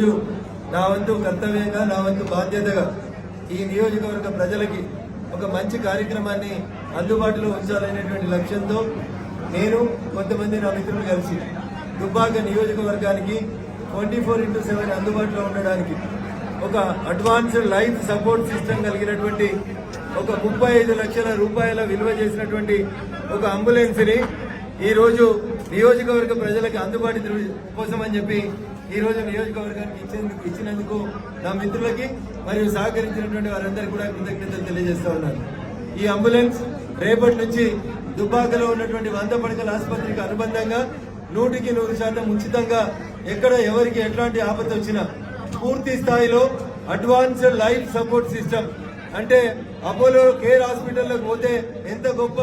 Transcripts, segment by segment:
ఈరోజు నా వంతు కర్తవ్యంగా నా వంతు బాధ్యతగా ఈ నియోజకవర్గ ప్రజలకి ఒక మంచి కార్యక్రమాన్ని అందుబాటులో ఉంచాలనేటువంటి లక్ష్యంతో నేను కొంతమంది నా మిత్రులు కలిసి దుబ్బాక నియోజకవర్గానికి ట్వంటీ ఫోర్ ఇంటూ సెవెన్ అందుబాటులో ఉండడానికి ఒక అడ్వాన్స్డ్ లైఫ్ సపోర్ట్ సిస్టమ్ కలిగినటువంటి ఒక ముప్పై ఐదు లక్షల రూపాయల విలువ చేసినటువంటి ఒక అంబులెన్స్ని ఈరోజు నియోజకవర్గ ప్రజలకు అందుబాటు కోసం అని చెప్పి ఈ రోజు నియోజకవర్గానికి ఇచ్చేందుకు ఇచ్చినందుకు నా మిత్రులకి మరియు సహకరించినటువంటి వారందరికీ కూడా కృతజ్ఞతలు తెలియజేస్తా ఉన్నాను. ఈ అంబులెన్స్ రేపటి నుంచి దుబ్బాకలో ఉన్నటువంటి వంద పడకల ఆసుపత్రికి అనుబంధంగా నూటికి నూరు శాతం ఉచితంగా ఎక్కడ ఎవరికి ఎట్లాంటి ఆపద వచ్చినా పూర్తి స్థాయిలో అడ్వాన్స్డ్ లైఫ్ సపోర్ట్ సిస్టమ్. అంటే అపోలో కేర్ హాస్పిటల్లో పోతే ఎంత గొప్ప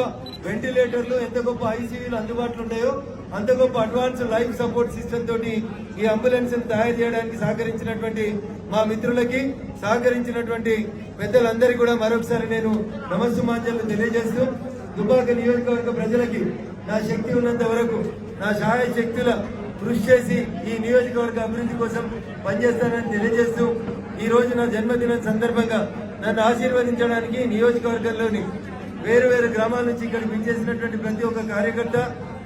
వెంటిలేటర్లు ఎంత గొప్ప ఐసీయూలు అందుబాటులో ఉన్నాయో అంత గొప్ప అడ్వాన్స్ లైఫ్ సపోర్ట్ సిస్టమ్ తోటి ఈ అంబులెన్స్ తయారు చేయడానికి సహకరించినటువంటి మా మిత్రులకి సహకరించినటువంటి పెద్దలందరికీ కూడా మరొకసారి నేను నమస్సుమాంజలు తెలియజేస్తూ దుబాక నియోజకవర్గ ప్రజలకి నా శక్తి ఉన్నంత వరకు నా సహాయ శక్తుల కృషి చేసి ఈ నియోజకవర్గ అభివృద్ధి కోసం పనిచేస్తానని తెలియజేస్తూ ఈ రోజు నా జన్మదినం సందర్భంగా నన్ను ఆశీర్వదించడానికి నియోజకవర్గంలోని వేరు వేరు గ్రామాల నుంచి ఇక్కడికి విచ్చేసినటువంటి ప్రతి ఒక్క కార్యకర్త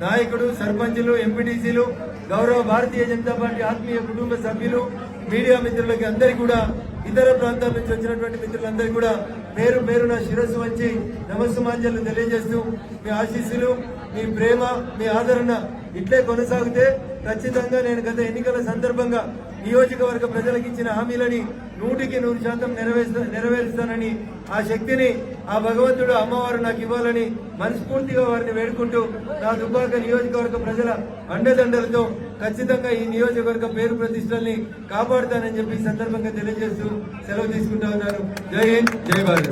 నాయకుడు సర్పంచులు ఎంపీటీసీలు గౌరవ భారతీయ జనతా పార్టీ ఆత్మీయ కుటుంబ సభ్యులు మీడియా మిత్రులకి అందరికీ కూడా ఇతర ప్రాంతాల నుంచి వచ్చినటువంటి మిత్రులందరికీ కూడా పేరు పేరు నా శిరస్సు వచ్చి నమస్సుమాంజలు తెలియజేస్తూ మీ ఆశీస్సులు మీ ప్రేమ మీ ఆదరణ ఇట్లే కొనసాగితే ఖచ్చితంగా నేను గత ఎన్నికల సందర్భంగా నియోజకవర్గ ప్రజలకు ఇచ్చిన హామీలని నూటికి నూరు శాతం నెరవేర్స్తా నెరవేరుస్తానని ఆ శక్తిని ఆ భగవంతుడు అమ్మవారు నాకు ఇవ్వాలని మనస్ఫూర్తిగా వారిని వేడుకుంటూ నా దుబ్బాక నియోజకవర్గ ప్రజల అండదండలతో ఖచ్చితంగా ఈ నియోజకవర్గ పేరు ప్రతిష్టల్ని కాపాడుతానని చెప్పి సందర్భంగా తెలియజేస్తూ సెలవు తీసుకుంటా ఉన్నాను. జై హింద్ జై భారత్.